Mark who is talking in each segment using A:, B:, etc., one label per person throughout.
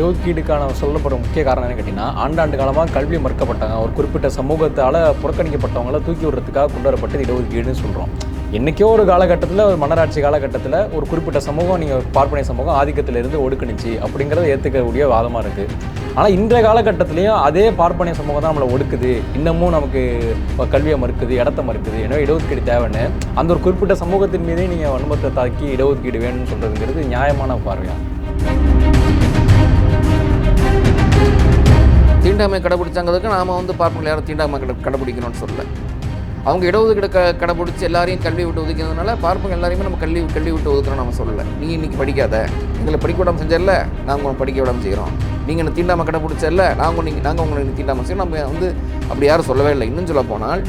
A: இடஒதுக்கீடுக்கான சொல்லப்படுற முக்கிய காரணம் என்ன கேட்டிங்கன்னா ஆண்டாண்டு காலமாக கல்வி மறுக்கப்பட்டாங்க. ஒரு குறிப்பிட்ட சமூகத்தால் புறக்கணிக்கப்பட்டவங்கள தூக்கி விடுறதுக்காக கொண்டு வரப்பட்டது இடஒதுக்கீடுன்னு சொல்கிறோம் என்றைக்கோ ஒரு காலகட்டத்தில் ஒரு மன்னராட்சி காலகட்டத்தில் ஒரு குறிப்பிட்ட சமூகம் நீங்கள் பார்ப்பனை சமூகம் ஆதிக்கத்திலிருந்து ஒடுக்குனுச்சு அப்படிங்கிறத ஏற்றுக்கக்கூடிய வாதமாக இருக்குது ஆனால் இன்றைய காலகட்டத்திலையும் அதே பார்ப்பனை சமூகம் தான் நம்மளை ஒடுக்குது. இன்னமும் நமக்கு கல்வியை மறுக்குது இடத்த மறுக்குது. எனவே இடஒதுக்கீடு தேவைன்னு. அந்த ஒரு குறிப்பிட்ட சமூகத்தின் மீதே நீங்கள் வன்மத்தை தாக்கி இடஒதுக்கீடு வேணும்னு சொல்கிறதுங்கிறது நியாயமான பார்வையாக
B: தீண்டாமை கடைபிடிச்சாங்கிறதுக்கு நாம் வந்து பார்ப்போம் யாரும் தீண்டாமை கடை கடைபிடிக்கணும்னு சொல்லல அவங்க இடஒதுக்கீடு க கடைபிடிச்சி எல்லாரையும் கல்வி விட்டு ஒதுக்கிறதுனால பார்ப்போம் எல்லாரையுமே நம்ம கல்வி கல்வி விட்டு ஒதுக்கணும்னு நம்ம சொல்லலை. நீ இன்றைக்கி படிக்காத. எங்களை படிக்க விடாமல் செஞ்சல நாங்கள் உங்களை படிக்க விடாமல் செய்கிறோம் நீங்கள் என்ன தீண்டாமை கடைபிடிச்சல நாங்கள் நீங்கள் நாங்கள் உங்களை தீண்டாமல் செய்யணும் நம்ம வந்து அப்படி யாரும் சொல்லவே இல்லை. இன்னும் சொல்ல போனால்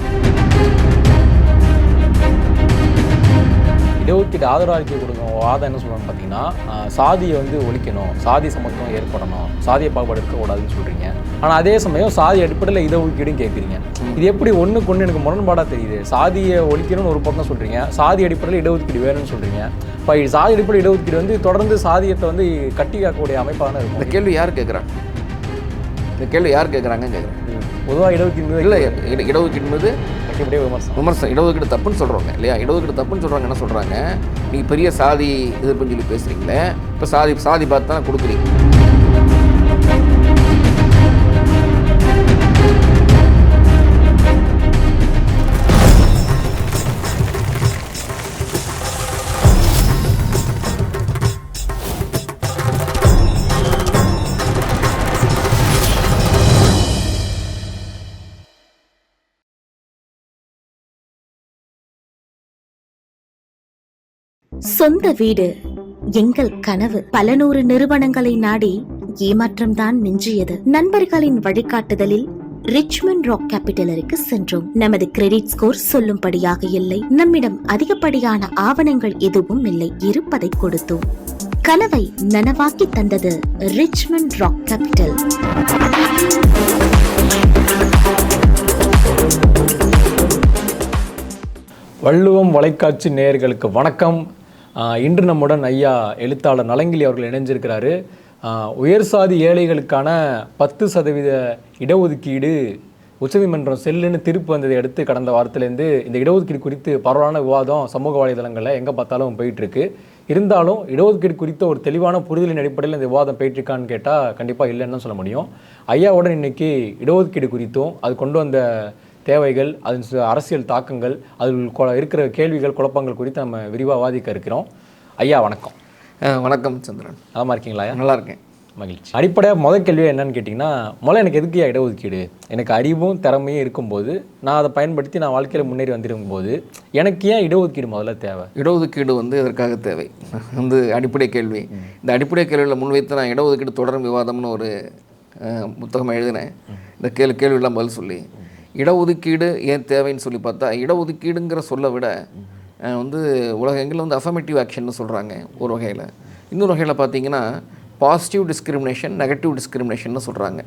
A: இடஒதுக்கீடு ஆதரவு அறிக்கை கொடுக்கும் வாதம் என்ன சொல்லுவாங்க ஆஹ், சாதியை வந்து ஒழிக்கணும் சாதி சமத்துவம் ஏற்படணும் சாதிய பாகுபாடு இருக்கக்கூடாதுன்னு சொல்கிறீங்க ஆனால் அதே சமயம் சாதி அடிப்படையில் இடஒதுக்கீடும் கேட்குறீங்க. இது எப்படி ஒன்றுக்கு ஒன்று எனக்கு முரண்பாடாக தெரியுது? சாதியை ஒழிக்கணும்னு ஒரு பக்கம் சொல்கிறீங்க சாதி அடிப்படையில் இடஒதுக்கீடு வேணும்னு சொல்கிறீங்க இப்போ சாதி அடிப்படையில் இடஒதுக்கீடு வந்து தொடர்ந்து சாதியத்தை வந்து கட்டி காக்கக்கூடிய அமைப்பாக தானே
B: இந்த
A: இருக்கும்
B: கேள்வி யார் கேட்குறாங்க இந்த கேள்வி யார் கேட்குறாங்கன்னு கேட்குறேன்.
A: பொதுவாக இடஒதுக்கீடு
B: இல்லை இட- இடஒதுக்கீடு
A: இப்படியே விமர்சனம்.
B: விமர்சனம். இடஒதுக்கீடு தப்புன்னு சொல்கிறாங்க இல்லையா? இடஒதுக்கீடு தப்புன்னு சொல்கிறாங்க என்ன சொல்கிறாங்க நீங்கள் பெரிய சாதி எதிர்ப்புன்னு சொல்லி பேசுகிறீங்களே இப்போ சாதி சாதி பார்த்து தானே கொடுக்குறீங்க.
C: சொந்த வீடு. எங்கள் கனவு. பல நூறு நிறுவனங்களை நாடி ஏமாற்றம்தான் மிஞ்சியது. நண்பர்களின் வழிகாட்டுதலில் ரிச்மண்ட் ராக் கேபிட்டலருக்கு சென்றோம். நமது கிரெடிட் ஸ்கோர் சொல்லும்படியாக இல்லை. நம்மிடம் அதிகப்படியான ஆவணங்கள் எதுவும் இல்லை. இருப்பதை கொடுத்தோம். கனவை நனவாக்கி தந்தது ரிச்மண்ட் ராக் கேபிட்டல்.
A: வள்ளுவம் வலைக்காட்சி நேயர்களுக்கு வணக்கம். இன்று நம்முடன் ஐயா எழுத்தாளர் நலங்கிலி அவர்கள் இணைஞ்சிருக்கிறாரு. உயர் சாதி ஏழைகளுக்கான பத்து சதவீத இடஒதுக்கீடு உச்சநீதிமன்றம் செல்லுன்னு திருப்பு வந்ததை அடுத்து கடந்த வாரத்திலேருந்து இந்த இடஒதுக்கீடு குறித்து பரவலான விவாதம் சமூக வலைதளங்களில் எங்கே பார்த்தாலும் போயிட்டுருக்கு. இருந்தாலும் இடஒதுக்கீடு குறித்த ஒரு தெளிவான புரிதலின் அடிப்படையில் இந்த விவாதம் போயிட்டுருக்கான்னு கேட்டால் கண்டிப்பாக இல்லைன்னு சொல்ல முடியும். ஐயாவுடன் இன்னைக்கு இடஒதுக்கீடு குறித்தும் அது கொண்டு வந்த தேவைகள் அதன் அரசியல் தாக்கங்கள் அதில் கொ- இருக்கிற கேள்விகள் குழப்பங்கள் குறித்து நம்ம விரிவாக வாதிக்க இருக்கிறோம். ஐயா வணக்கம்.
B: வணக்கம் சந்திரன்.
A: நலமா இருக்கீங்களா ஐயா?
B: நல்லா இருக்கேன்.
A: மகிழ்ச்சி. அடிப்படையாக முதல் கேள்வி என்னன்னு கேட்டிங்கன்னா முதல்ல எனக்கு எதுக்கு இடஒதுக்கீடு? எனக்கு அறிவும் திறமையும் இருக்கும்போது நான் அதை பயன்படுத்தி நான் வாழ்க்கையில் முன்னேறி வந்திருக்கும் போது எனக்கு ஏன் இடஒதுக்கீடு முதல்ல தேவை?
B: இடஒதுக்கீடு வந்து எதற்காக தேவை? வந்து அடிப்படை கேள்வி. இந்த அடிப்படை கேள்வியில் முன்வைத்து நான் இடஒதுக்கீடு தொடரும் விவாதம்னு ஒரு புத்தகம் எழுதினேன். இந்த கேள்வி கேள்வியெல்லாம் பதில் சொல்லி இடஒதுக்கீடு ஏன் தேவைன்னு சொல்லி பார்த்தா இடஒதுக்கீடுங்கிற சொல்ல விட வந்து உலகங்களில் வந்து அஃபர்மேட்டிவ் ஆக்ஷன்னு சொல்கிறாங்க ஒரு வகையில். இன்னொரு வகையில் பார்த்தீங்கன்னா பாசிட்டிவ் டிஸ்கிரிமினேஷன் நெகட்டிவ் டிஸ்கிரிமினேஷன்னு சொல்கிறாங்க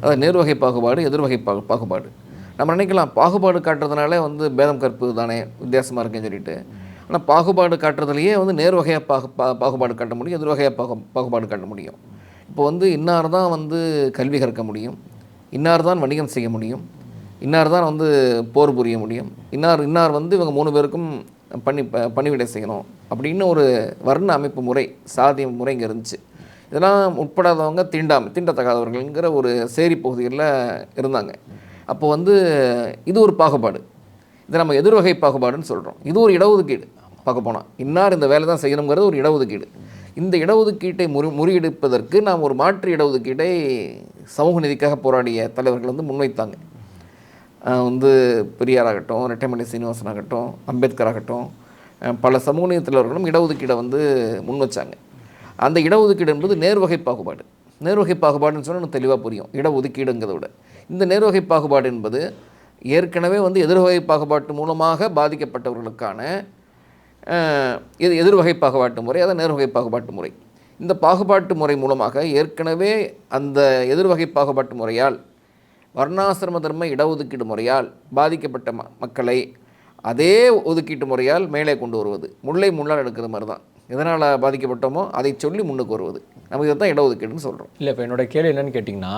B: அதாவது நேர்வகை பாகுபாடு எதிர்வகை பாகு பாகுபாடு. நம்ம நினைக்கலாம் பாகுபாடு காட்டுறதுனால வந்து பேதம் கற்பு தானே வித்தியாசமாக இருக்குன்னு சொல்லிட்டு. ஆனால் பாகுபாடு காட்டுறதுலையே வந்து நேர்வகையாக பாகு பா பாகுபாடு காட்ட முடியும் எதிர்வகையாக பாகு பாகுபாடு காட்ட முடியும். இப்போ வந்து இன்னார் தான் வந்து கல்வி கற்க முடியும் இன்னார் தான் வணிகம் செய்ய முடியும் இன்னார் தான் வந்து போர் புரிய முடியும். இன்னார் இன்னார் வந்து இவங்க மூணு பேருக்கும் பண்ணி ப- பணிவிடை செய்யணும். அப்படின்னு ஒரு வர்ண அமைப்பு முறை சாதி முறை இங்கே இருந்துச்சு. இதெல்லாம் உட்படாதவங்க தீண்டாமை தீண்டத்தகாதவர்கள்ங்கிற ஒரு சேரி பகுதிகளில் இருந்தாங்க. அப்போ வந்து இது ஒரு பாகுபாடு. இதை நம்ம எதிர்வகை பாகுபாடுன்னு சொல்கிறோம் இது ஒரு இடஒதுக்கீடு. பார்க்க போனால் இன்னார் இந்த வேலை தான் செய்யணுங்கிறது ஒரு இடஒதுக்கீடு. இந்த இடஒதுக்கீட்டை முறி முறியடிப்பதற்கு நாம் ஒரு மாற்று இடஒதுக்கீட்டை சமூக நீதிக்காக போராடிய தலைவர்கள் வந்து முன்வைத்தாங்க. வந்து பெரியாராகட்டும் ரெட்டைமணி சீனிவாசன் ஆகட்டும் அம்பேத்கர் ஆகட்டும் பல சமூக தலைவர்களும் இடஒதுக்கீடை வந்து முன் வச்சாங்க. அந்த இடஒதுக்கீடு என்பது நேர்வகை பாகுபாடு. நேர்வகை பாகுபாடுன்னு சொன்னால் எனக்கு தெளிவாக புரியும். இடஒதுக்கீடுங்கிறத விட. இந்த நேர்வகை பாகுபாடு என்பது ஏற்கனவே வந்து எதிர்வகை பாகுபாட்டு மூலமாக பாதிக்கப்பட்டவர்களுக்கான இது எதிர்வகை பாகுபாட்டு முறை அதை நேர்வகை பாகுபாட்டு முறை. இந்த பாகுபாட்டு முறை மூலமாக ஏற்கனவே அந்த எதிர்வகை பாகுபாட்டு முறையால் வர்ணாசிரம தர்ம இடஒதுக்கீடு முறையால் பாதிக்கப்பட்ட ம மக்களை அதே ஒதுக்கீட்டு முறையால் மேலே கொண்டு வருவது. முல்லை முள்ளால் எடுக்கிற மாதிரி தான் எதனால் பாதிக்கப்பட்டோமோ அதை சொல்லி முன்னுக்கு வருவது. நமக்கு இதை தான் இடஒதுக்கீடுன்னு சொல்கிறோம்
A: இல்லை இப்போ என்னோட கேள்வி என்னென்னு கேட்டிங்கன்னா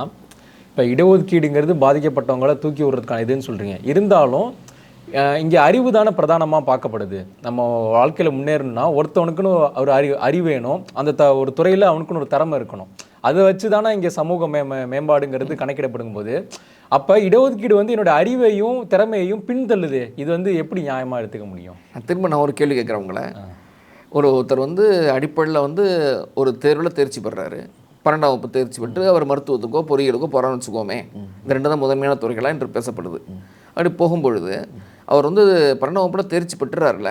A: இப்போ இடஒதுக்கீடுங்கிறது பாதிக்கப்பட்டவங்கள தூக்கி விடுறதுக்கான இதுன்னு சொல்கிறீங்க இருந்தாலும் இங்கே அறிவு தானே பிரதானமாக பார்க்கப்படுது. நம்ம வாழ்க்கையில் முன்னேறணும்னா ஒருத்தவனுக்குன்னு ஒரு அறிவு அறிவு வேணும். அந்த த ஒரு துறையில் அவனுக்குன்னு ஒரு திறமை இருக்கணும். அதை வச்சு தானே இங்கே சமூக மே மேம்பாடுங்கிறது கணக்கிடப்படும் போது அப்போ இடஒதுக்கீடு வந்து என்னோட அறிவையும் திறமையையும் பின்தள்ளுது. இது வந்து எப்படி நியாயமாக எடுத்துக்க முடியும்?
B: திரும்ப நான் ஒரு கேள்வி கேட்குறேன் உங்களை. ஒரு ஒருத்தர் வந்து அடிப்படையில் வந்து ஒரு தேர்வில் தேர்ச்சி பெறாரு. பன்னெண்டாம் வகுப்பு தேர்ச்சி பெற்று அவர் மருத்துவத்துக்கோ பொறியியலுக்கோ போகிறான்னு வச்சுக்கோமே. இந்த ரெண்டு தான் முதன்மையான துறைகளாக என்று பேசப்படுது. அப்படி போகும்பொழுது அவர் வந்து பன்னெண்டாம் வகுப்பில் தேர்ச்சி பெற்றுறாருல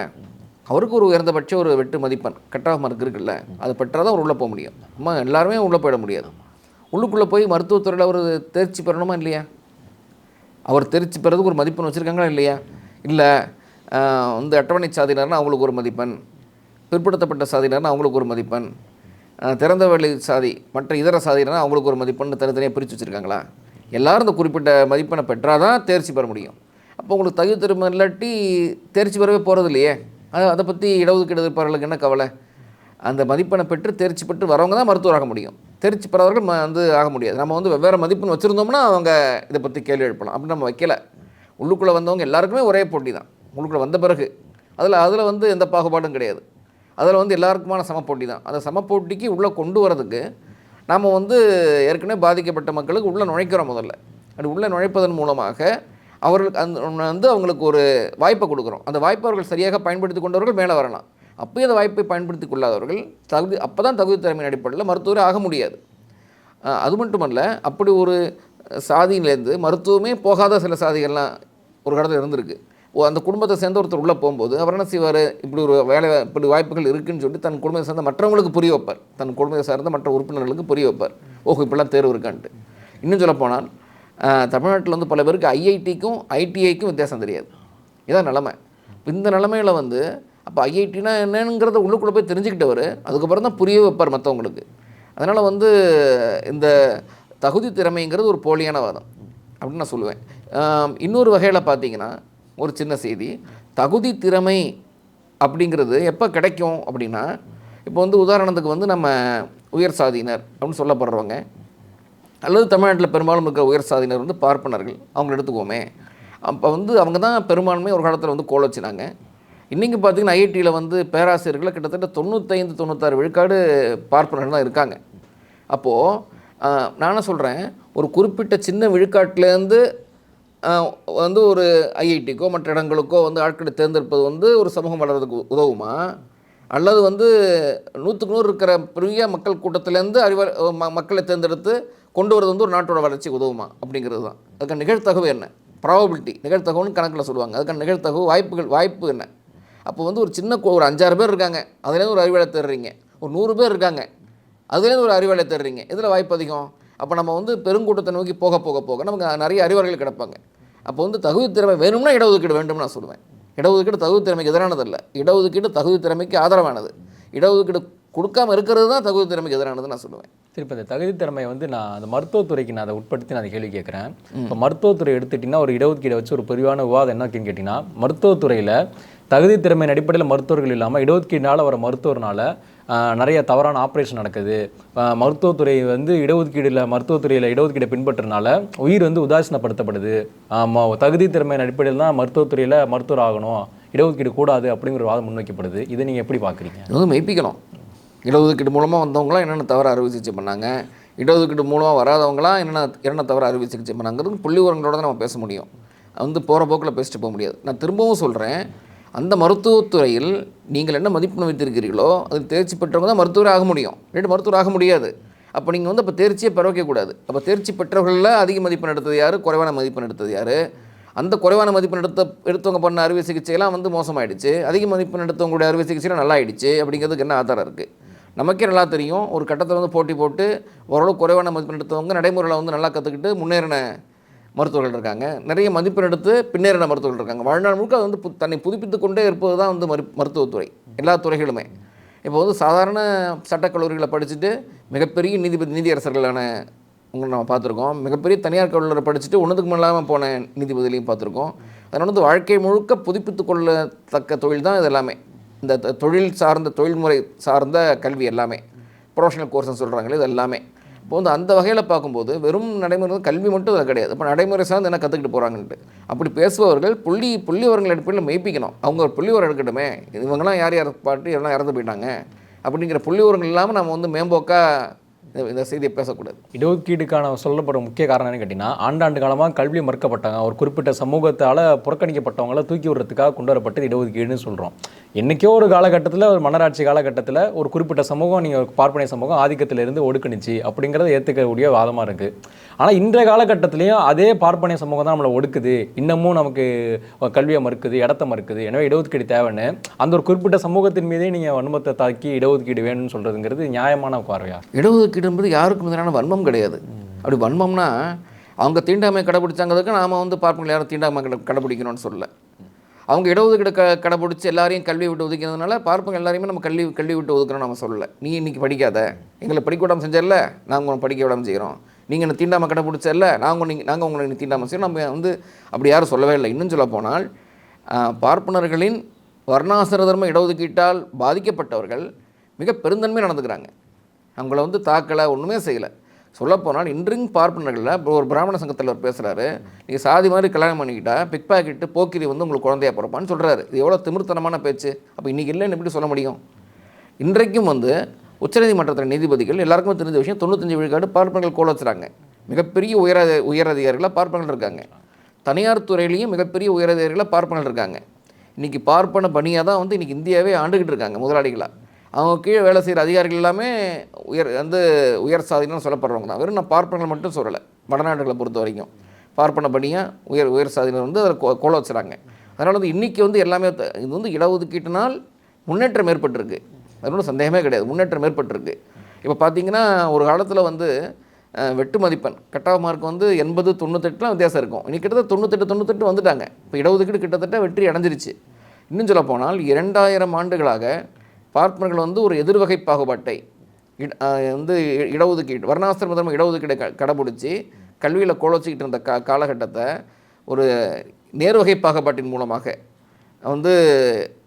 B: அவருக்கு ஒரு உயர்ந்தபட்ச ஒரு வெட்டு மதிப்பெண் கட் ஆஃப் மார்க் இருக்குல்ல அது பெற்றால் தான் அவர் உள்ளே போக முடியும். அம்மா எல்லாருமே உள்ளே போயிட முடியாது. உள்ளுக்குள்ளே போய் மருத்துவத்துறையில் அவர் தேர்ச்சி பெறணுமா இல்லையா? அவர் தேர்ச்சி பெறதுக்கு ஒரு மதிப்பெண் வச்சுருக்காங்களா இல்லையா? இல்லை வந்து அட்டவணை சாதியினர்னா அவங்களுக்கு ஒரு மதிப்பெண் பிற்படுத்தப்பட்ட சாதியினர்னா அவங்களுக்கு ஒரு மதிப்பெண் திறந்த வழி சாதி மற்ற இதர சாதியினர்னா அவங்களுக்கு ஒரு மதிப்பெண் தனித்தனியாக பிரித்து வச்சுருக்காங்களா? எல்லாரும் இந்த குறிப்பிட்ட மதிப்பெண்ணை பெற்றால் தான் தேர்ச்சி பெற முடியும். அப்போ உங்களுக்கு தகுதி திறமை இல்லாட்டி தேர்ச்சி பெறவே போகிறது இல்லையே அது அதை பற்றி இடஒதுக்கீடு எதிர்ப்பாளர்களுக்கு என்ன கவலை? அந்த மதிப்பெண்ணை பெற்று தேர்ச்சி பெற்று வரவங்க தான் மருத்துவர் ஆக முடியும். தேர்ச்சி பெறவர்கள் வந்து ஆக முடியாது. நம்ம வந்து வெவ்வேறு மதிப்பெண் வச்சுருந்தோம்னா அவங்க இதை பற்றி கேள்வி எழுப்பலாம். அப்படி நம்ம வைக்கல. உள்ளுக்குள்ளே வந்தவங்க எல்லாருக்குமே ஒரே போட்டி தான். உள்ளுக்குள்ளே வந்த பிறகு. அதில் அதில் வந்து எந்த பாகுபாடும் கிடையாது. அதில் வந்து எல்லாருக்குமான சமப்போட்டி தான். அந்த சமப்போட்டிக்கு உள்ளே கொண்டு வரதுக்கு நாம் வந்து ஏற்கனவே பாதிக்கப்பட்ட மக்களுக்கு உள்ளே நுழைக்கிறோம் முதல்ல. அப்படி உள்ளே நுழைப்பதன் மூலமாக அவர்களுக்கு அந்த வந்து அவங்களுக்கு ஒரு வாய்ப்பை கொடுக்குறோம். அந்த வாய்ப்பை அவர்கள் சரியாக பயன்படுத்தி கொண்டவர்கள் மேலே வரலாம். அப்போயும் அந்த வாய்ப்பை பயன்படுத்தி கொள்ளாதவர்கள் தகுதி அப்போ தான் தகுதி திறமையின் அடிப்படையில் மருத்துவரே ஆக முடியாது. அது மட்டுமல்ல அப்படி ஒரு சாதியிலேருந்து மருத்துவமே போகாத சில சாதிகள்லாம் ஒரு கடத்தில் இருந்திருக்கு. ஓ அந்த குடும்பத்தை சேர்ந்த ஒருத்தர் உள்ளே போகும்போது அவர் என்ன செய்வார்? இப்படி ஒரு வேலை இப்படி வாய்ப்புகள் இருக்குன்னு சொல்லி தன் குடும்பத்தை சேர்ந்த மற்றவங்களுக்கு புரிய வைப்பார். தன் குடும்பத்தை சார்ந்த மற்ற உறுப்பினர்களுக்கு புரிய வைப்பார். ஓஹோ இப்படிலாம் தேர்வு இருக்கான்ட்டு. இன்னும் சொல்லப்போனால் தமிழ்நாட்டில் வந்து பல பேருக்கு ஐஐடிக்கும் ஐடிஐக்கும் வித்தியாசம் தெரியாது. இதான் நிலமை. இந்த நிலமையில் வந்து அப்போ ஐஐடினா என்னங்கிறத உள்ளுக்குள்ளே போய் தெரிஞ்சுக்கிட்டவர் அதுக்கப்புறம் தான் புரிய வைப்பார் மற்றவங்களுக்கு அதனால் வந்து இந்த தகுதி திறமைங்கிறது ஒரு போலியான வாதம் அப்படின்னு நான் சொல்லுவேன். இன்னொரு வகையில் பார்த்தீங்கன்னா ஒரு சின்ன செய்தி தகுதி திறமை அப்படிங்கிறது எப்போ கிடைக்கும் அப்படின்னா இப்போ வந்து உதாரணத்துக்கு வந்து நம்ம உயர் சாதியினர் அப்படின்னு சொல்லப்படுறவங்க அல்லது தமிழ்நாட்டில் பெரும்பாலும் இருக்க உயர் சாதியினர் வந்து பார்ப்பனர்கள். அவங்கள எடுத்துக்குவோமே. அப்போ வந்து அவங்க தான் பெரும்பான்மை ஒரு காலத்தில் வந்து கோல வச்சுனாங்க. இன்றைக்கி பார்த்தீங்கன்னா ஐஐடியில் வந்து பேராசிரியர்கள் கிட்டத்தட்ட தொண்ணூத்தைந்து தொண்ணூத்தாறு விழுக்காடு பார்ப்பனர்கள் தான் இருக்காங்க. அப்போது நான் சொல்கிறேன் ஒரு குறிப்பிட்ட சின்ன விழுக்காட்டிலேருந்து வந்து ஒரு ஐஐடிக்கோ மற்ற இடங்களுக்கோ வந்து ஆட்களை தேர்ந்தெடுப்பது வந்து ஒரு சமூகம் வளர்கிறதுக்கு உதவுமா? அல்லது வந்து நூற்றுக்கு நூறு இருக்கிற பெரிய மக்கள் கூட்டத்திலேருந்து அறிவ ம- மக்களை தேர்ந்தெடுத்து கொண்டு வரது வந்து ஒரு நாட்டோட வளர்ச்சிக்கு உதவுமா? அப்படிங்கிறது தான். அதுக்கான நிகழ்த்தகவு என்ன? ப்ராபபிலிட்டி நிகழ்த்தகவுன்னு கணக்கில் சொல்லுவாங்க. அதுக்கான நிகழ்த்தகவு வாய்ப்புகள் வாய்ப்பு என்ன? அப்போ வந்து ஒரு சின்ன கோ- ஒரு அஞ்சாறு பேர் இருக்காங்க. அதுலேருந்து ஒரு அறிவாளை தேடுறீங்க. ஒரு நூறு பேர் இருக்காங்க. அதுலேருந்து ஒரு அறிவாளை தேடுறீங்க. இதில் வாய்ப்பு அதிகம்? அப்போ நம்ம வந்து பெருங்கூட்டத்தை நோக்கி போக போக போக நமக்கு நிறைய அறிவாளிகள் கிடப்பாங்க. அப்போ வந்து தகுதி திறமை வேணும்னா இடஒதுக்கீடு வேண்டும்னு நான் சொல்லுவேன். இடஒதுக்கீடு தகுதி திறமைக்கு எதிரானதல்ல. இடஒதுக்கீடு தகுதி திறமைக்கு ஆதரவானது. இடஒதுக்கீடு கொடுக்காம இருக்கிறது தான் தகுதி திறமைக்கு எதிரானது நான் சொல்லுவேன்.
A: சரி இப்போ இந்த தகுதி திறமையை வந்து நான் அந்த மருத்துவத்துறைக்கு நான் அதை உட்படுத்தி நான் அந்த கேள்வி கேட்குறேன். இப்போ மருத்துவத்துறை எடுத்துட்டிங்கன்னா ஒரு இடஒதுக்கீடை வச்சு ஒரு பொதுவான விவாதம் என்ன கேட்டிங்கன்னா மருத்துவத்துறையில் தகுதி திறமையின் அடிப்படையில் மருத்துவர்கள் இல்லாமல் இடஒதுக்கீடுனால வர மருத்துவர்னால நிறைய தவறான ஆப்ரேஷன் நடக்குது. மருத்துவத்துறை வந்து இடஒதுக்கீடுல மருத்துவத்துறையில் இடஒதுக்கீடை பின்பற்றனால உயிர் வந்து உதாசீனப்படுத்தப்படுது. தகுதி திறமையின் அடிப்படையில் தான் மருத்துவத்துறையில் மருத்துவர் ஆகணும். இடஒதுக்கீடு கூடாது அப்படிங்கிற ஒரு வாதம் முன்வைக்கப்படுது. இதை நீங்கள் எப்படி பார்க்குறீங்க?
B: மெய்ப்பிக்கணும். இடஒதுக்கீடு மூலமாக வந்தவங்களாம் என்னென்ன தவறு அறுவை சிகிச்சை பண்ணாங்க? இடஒதுக்கீடு மூலமாக வராதவங்களாம் என்னென்ன என்னென்ன தவறு அறுவை சிகிச்சை பண்ணாங்கிறது புள்ளி உரங்களோட தான் நம்ம பேச முடியும். வந்து போகிற போக்கில் பேசிட்டு போக முடியாது. நான் திரும்பவும் சொல்கிறேன் அந்த மருத்துவத்துறையில் நீங்கள் என்ன மதிப்பெண் வைத்திருக்கிறீர்களோ அதில் தேர்ச்சி பெற்றவங்க தான் மருத்துவர் ஆக முடியும். ரெண்டு மருத்துவர் ஆக முடியாது. அப்போ நீங்கள் வந்து அப்போ தேர்ச்சியை பெற வைக்கக்கூடாது அப்போ தேர்ச்சி பெற்றவர்களில் அதிக மதிப்பெண் எடுத்தது யார்? குறைவான மதிப்பெண் எடுத்தது யார்? அந்த குறைவான மதிப்பெண் எடுத்த எடுத்தவங்க பண்ண அறுவை சிகிச்சையெல்லாம் வந்து மோசமாயிடுச்சு. அதிக மதிப்பெண் எடுத்தவங்களுடைய அறுவை சிகிச்சையெல்லாம் நல்லா ஆயிடுச்சு அப்படிங்கிறதுக்கு என்ன ஆதாரம் இருக்குது நமக்கே நல்லா தெரியும். ஒரு கட்டத்தில் வந்து போட்டி போட்டு ஓரளவு குறைவான மதிப்பெண் எடுத்தவங்க நடைமுறையில் வந்து நல்லா கற்றுக்கிட்டு முன்னேறின மருத்துவர்கள் இருக்காங்க. நிறைய மதிப்பெண் எடுத்து பின்னேறின மருத்துவர்கள் இருக்காங்க. வாழ்நாள் முழுக்க அது வந்து பு- தன்னை புதுப்பித்து கொண்டே இருப்பது தான் வந்து மரு மருத்துவத்துறை. எல்லா துறைகளுமே. இப்போ வந்து சாதாரண சட்டக்கல்லூரிகளை படிச்சுட்டு மிகப்பெரிய நீதிபதி நீதியரசர்களான உங்களை நம்ம பார்த்துருக்கோம். மிகப்பெரிய தனியார் கல்லூரியில் படிச்சுட்டு ஒன்றுக்கு இல்லாமல் போன நீதிபதிலையும் பார்த்துருக்கோம். அதனால் வந்து வாழ்க்கை முழுக்க புதுப்பித்து கொள்ளத்தக்க தொழில் தான் இது எல்லாமே. இந்த தொழில் சார்ந்த தொழில்முறை சார்ந்த கல்வி எல்லாமே. ப்ரொஃபஷனல் கோர்ஸ்னு சொல்கிறாங்களே இது எல்லாமே இப்போ வந்து அந்த வகையில் பார்க்கும்போது வெறும் நடைமுறை வந்து கல்வி மட்டும் அது கிடையாது. இப்போ நடைமுறை சார்ந்து என்ன கற்றுக்கிட்டு போகிறாங்கன்ட்டு அப்படி பேசுபவர்கள் புள்ளி புள்ளி விவரங்கள் அடிப்படையில் மெய்ப்பிக்கணும். அவங்க ஒரு புள்ளிவரம் எடுக்கட்டுமே இவங்கெல்லாம் யார் யார் பாட்டு எல்லாம் இறந்து போயிட்டாங்க. அப்படிங்கிற புள்ளிவரங்கள் இல்லாமல் நம்ம வந்து மேம்போக்காக இந்த- இந்த செய்தியை பேசக்கூடாது.
A: இடஒதுக்கீடுக்கான சொல்லப்படுற முக்கிய காரணம் என்னன்னு கேட்டிங்கன்னா ஆண்டாண்டு காலமாக கல்வி மறுக்கப்பட்டாங்க. ஒரு குறிப்பிட்ட சமூகத்தால் புறக்கணிக்கப்பட்டவங்கள தூக்கி விடுறதுக்காக கொண்டு வரப்பட்டது இடஒதுக்கீடுன்னு சொல்கிறோம் என்றைக்கோ ஒரு காலகட்டத்தில் ஒரு மன்னராட்சி காலகட்டத்தில் ஒரு குறிப்பிட்ட சமூகம் நீங்கள் பார்ப்பனை சமூகம் ஆதிக்கத்திலிருந்து ஒடுக்குனுச்சு அப்படிங்கிறத ஏற்றுக்கக்கூடிய வாதமாக இருக்குது ஆனால் இன்றைய காலகட்டத்திலையும் அதே பார்ப்பனை சமூகம் தான் நம்மளை ஒடுக்குது. இன்னமும் நமக்கு கல்வியை மறுக்குது இடத்த மறுக்குது. எனவே இடஒதுக்கீடு தேவைன்னு அந்த ஒரு குறிப்பிட்ட சமூகத்தின் மீதே நீங்கள் வன்மத்தை தாக்கி இடஒதுக்கீடு வேணும்னு சொல்கிறதுங்கிறது நியாயமான பார்வையா?
B: இடஒதுக்கீடு என்பது யாருக்கும் எதிரான வன்மம் கிடையாது. அப்படி வன்மம்னா அவங்க தீண்டாமை கடைபிடிச்சாங்கிறதுக்கு நாம் வந்து பார்ப்பவர்கள் யாரும் தீண்டாமை கடை கடைபிடிக்கணும்னு சொல்லலை. அவங்க இடஒதுக்கீடு க கடைபிடிச்சி எல்லாரையும் கல்வி விட்டு ஒதுக்கிறதுனால பார்ப்பவங்க எல்லாரையுமே நம்ம கல்வி கல்வி விட்டு ஒதுக்குறோம் நம்ம சொல்லலை. நீ இன்றைக்கி படிக்காத. எங்களை படிக்க விடாமல் செஞ்சல நாங்கள் உங்களை படிக்க விடாமல் செய்கிறோம் நீங்கள் என்ன தீண்டாமல் கடைபிடிச்சல நாங்கள் நீங்கள் நாங்கள் உங்களை இன்னைக்கு தீண்டாமல் செய்கிறோம் நம்ம வந்து அப்படி யாரும் சொல்லவே இல்லை. இன்னும் சொல்ல போனால் பார்ப்பனர்களின் வர்ணாசிர தர்ம இடஒதுக்கீட்டால் பாதிக்கப்பட்டவர்கள் மிக பெருந்தன்மை நடந்துக்கிறாங்க. அவங்கள வந்து தாக்கலை ஒன்றுமே செய்யலை. சொல்லப்போனால் இன்றும் பார்ப்பனர்களில் இப்போ ஒரு பிராமண சங்கத்தில் அவர் பேசுகிறாரு நீங்கள் சாதி மாதிரி கல்யாணம் பண்ணிக்கிட்டா பிக் பாக்கெட்டு போக்கிரி வந்து உங்களுக்கு குழந்தையா பிறப்பான்னு சொல்கிறாரு இது எவ்வளோ திமிர்த்தனமான பேச்சு. அப்போ இன்றைக்கி இல்லைன்னு எப்படி சொல்ல முடியும்? இன்றைக்கும் வந்து உச்சநீதிமன்றத்தில் நீதிபதிகள் எல்லாருக்குமே தெரிஞ்ச விஷயம் தொண்ணூத்தஞ்சு விழுக்காடு பார்ப்பனர்கள் கோல வச்சுறாங்க. மிகப்பெரிய உயர உயரதிகாரிகளாக பார்ப்பனர்கள் இருக்காங்க. தனியார் துறையிலையும் மிகப்பெரிய உயரதிகாரிகளாக பார்ப்பனர்கள் இருக்காங்க. இன்றைக்கி பார்ப்பன பணியாக தான் வந்து இன்றைக்கி இந்தியாவே ஆண்டுகிட்டு இருக்காங்க முதலாளிகளாக அவங்க கீழே வேலை செய்கிற அதிகாரிகள் எல்லாமே உயர் வந்து உயர் சாதின்னு சொல்லப்படுறவங்க தான். வெறும் நான் பார்ப்பனர்கள் மட்டும் சொல்லலை. வடநாடுகளை பொறுத்த வரைக்கும். பார்ப்பன பணியாக உயர் உயர் சாதியினர் வந்து அதில் கோ கோல வச்சுறாங்க. அதனால் வந்து இன்றைக்கி வந்து எல்லாமே இது வந்து இடஒதுக்கீட்டினால் முன்னேற்றம் ஏற்பட்டிருக்கு. அது ஒன்றும் சந்தேகமே கிடையாது. முன்னேற்றம் ஏற்பட்டிருக்கு. இப்போ பார்த்தீங்கன்னா ஒரு காலத்தில் வந்து வெட்டு மதிப்பெண் கட்டாவ மார்க் வந்து எண்பது தொண்ணூத்தெட்டுலாம் வித்தியாசம் இருக்கும். இன்றைக்கி கிட்டத்தட்ட தொண்ணூத்தெட்டு தொண்ணூத்தெட்டு வந்துட்டாங்க. இப்போ இடஒதுக்கீடு கிட்டத்தட்ட வெற்றி அடைஞ்சிருச்சு. இன்னும் சொல்ல போனால் இரண்டாயிரம் ஆண்டுகளாக பார்ப்பனர்கள் வந்து ஒரு எதிர்வகை பாகுபாட்டை இட- வந்து இ- இடஒதுக்கீடு வர்ணாசிரம தர்ம இடஒதுக்கீடு க கடைபிடிச்சி கல்வியில் கோலச்சிக்கிட்டு இருந்த கா காலகட்டத்தை ஒரு நேர்வகை பாகுபாட்டின் மூலமாக வந்து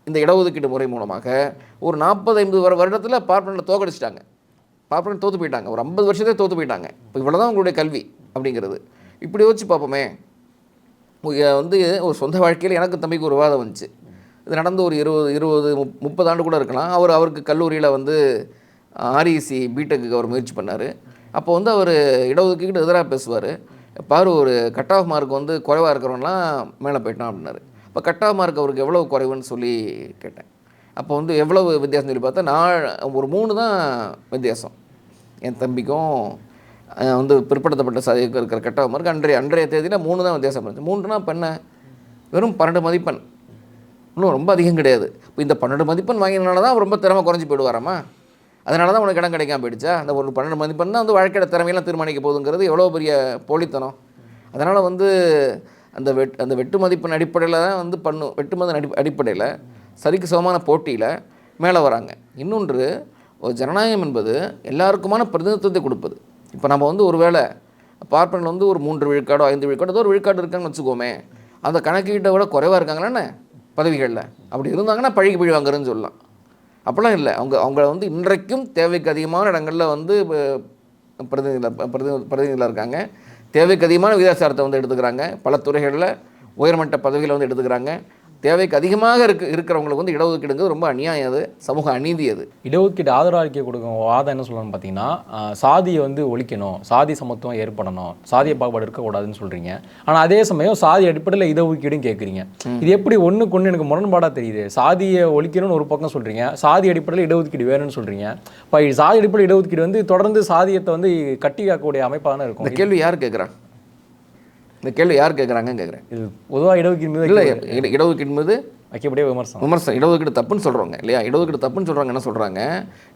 B: இந்த இடஒதுக்கீடு முறை மூலமாக ஒரு நாற்பது ஐம்பது வர வருடத்தில் பார்ப்பனர்களை தோக்கடிச்சிட்டாங்க பார்ப்பனர் தோற்று போயிட்டாங்க. ஒரு ஐம்பது வருஷத்தே தோற்று போயிட்டாங்க. இப்போ இவ்வளோ தான் உங்களுடைய கல்வி அப்படிங்கிறது. இப்படி வச்சு பார்ப்போமே. வந்து ஒரு சொந்த வாழ்க்கையில் எனக்கு தம்பிக்கு ஒரு விவாதம் வந்துச்சு. இது நடந்து ஒரு இருபது இருபது முப்பது ஆண்டு கூட இருக்கலாம். அவர் அவருக்கு கல்லூரியில் வந்து ஆர்இசி பிடெக்கு அவர் முயற்சி பண்ணார். அப்போ வந்து அவர் இடஒதுக்கீடு எதிராக பேசுவார். பாரு ஒரு கட் ஆஃப் மார்க் வந்து குறைவாக இருக்கிறவன்லாம் மேலே போயிட்டான் அப்படின்னாரு. இப்போ கட் ஆஃப் மார்க் அவருக்கு எவ்வளோ குறைவுன்னு சொல்லி கேட்டேன். அப்போ வந்து எவ்வளவு வித்தியாசம் சொல்லி பார்த்தா நான் ஒரு மூணு தான் வித்தியாசம். என் தம்பிக்கும் வந்து பிற்படுத்தப்பட்ட சாதிக்கு இருக்கிற கட் ஆஃப் மார்க் அன்றைய அன்றைய தேதியில் மூணு தான் வித்தியாசம் இருந்துச்சு. மூன்றுனா பெண்ணை வெறும் பன்னெண்டு மதிப்பெண். இன்னும் ரொம்ப அதிகம் கிடையாது. இப்போ இந்த பன்னெண்டு மதிப்பெண் வாங்கினால தான் ரொம்ப திறமை குறைஞ்சி போயிடுவாராமா? அதனால தான் உனக்கு இடம் கிடைக்காம போயிடுச்சா? அந்த ஒரு பன்னெண்டு மதிப்பெண் தான் வந்து வாழ்க்கையோட திறமையெல்லாம் தீர்மானிக்க போகுதுங்கிறது எவ்வளோ பெரிய போலித்தனம். அதனால் வந்து அந்த வெட் அந்த வெட்டு மதிப்பெண் அடிப்படையில் தான் வந்து பண்ணு வெட்டு மதிப்பெண் அடி அடிப்படையில் சரிக்கு சமமான போட்டியில் மேலே வராங்க. இன்னொன்று ஒரு ஜனநாயகம் என்பது எல்லாருக்குமான பிரதிநிதித்துவத்தை கொடுப்பது. இப்போ நம்ம வந்து ஒரு வேளை பார்ப்பனில் வந்து ஒரு மூன்று விழுக்காடோ ஐந்து விழுக்காடோ ஏதோ ஒரு விழுக்காடு இருக்காங்கன்னு வச்சுக்கோமே அந்த கணக்கீட்டை விட குறைவாக இருக்காங்களாண்ணே பதவிகளில். அப்படி இருந்தாங்கன்னா பழகி பழி சொல்லலாம். அப்படிலாம் இல்லை. அவங்க அவங்கள வந்து இன்றைக்கும் தேவைக்கு அதிகமான இடங்களில் வந்து அஹ், பிரதிநிதிகள் பிரதி பிரதிநிதிகளாக இருக்காங்க. தேவைக்கு அதிகமான விகிதாச்சாரத்தை வந்து எடுத்துக்கிறாங்க. பல துறைகளில் உயர்மட்ட பதவிகளை வந்து எடுத்துக்கிறாங்க. தேவைக்கு அதிகமாக இருக்க இருக்கிறவங்களுக்கு வந்து இடஒதுக்கீடுங்கிறது ரொம்ப அநியாயம் அது சமூக அநீதி அது.
A: இடஒதுக்கீடு ஆதரவு அறிக்கை கொடுக்கும் வாதம் என்ன சொல்லணும்னு பார்த்தீங்கன்னா சாதியை வந்து ஒழிக்கணும் சாதி சமத்துவம் ஏற்படணும் சாதிய பாகுபாடு இருக்கக்கூடாதுன்னு சொல்கிறீங்க ஆனால் அதே சமயம் சாதி அடிப்படையில் இடஒதுக்கீடும் கேட்குறீங்க இது எப்படி ஒன்றுக்கு ஒன்று எனக்கு முரண்பாடாக தெரியுது? சாதியை ஒழிக்கணும்னு ஒரு பக்கம் சொல்கிறீங்க சாதி அடிப்படையில் இடஒதுக்கீடு வேணும்னு சொல்கிறீங்க இப்போ சாதி அடிப்படையில் இடஒதுக்கீடு வந்து தொடர்ந்து சாதியத்தை வந்து கட்டி காக்கக்கூடிய அமைப்பாக இருக்கும்.
B: கேள்வி யார் கேட்குறா இந்த கேள்வி யார் கேட்குறாங்கன்னு கேட்குறேன்
A: இது பொதுவாக இடஒதுக்கீடு மீது
B: இல்லை இடஒதுக்கீடு மீது
A: வைக்கக்கூடிய விமர்சனம்.
B: விமர்சனம். இடஒதுக்கீடு தப்புன்னு சொல்கிறவங்க இல்லையா? இடஒதுக்கீடு தப்புன்னு சொல்கிறாங்க என்ன சொல்கிறாங்க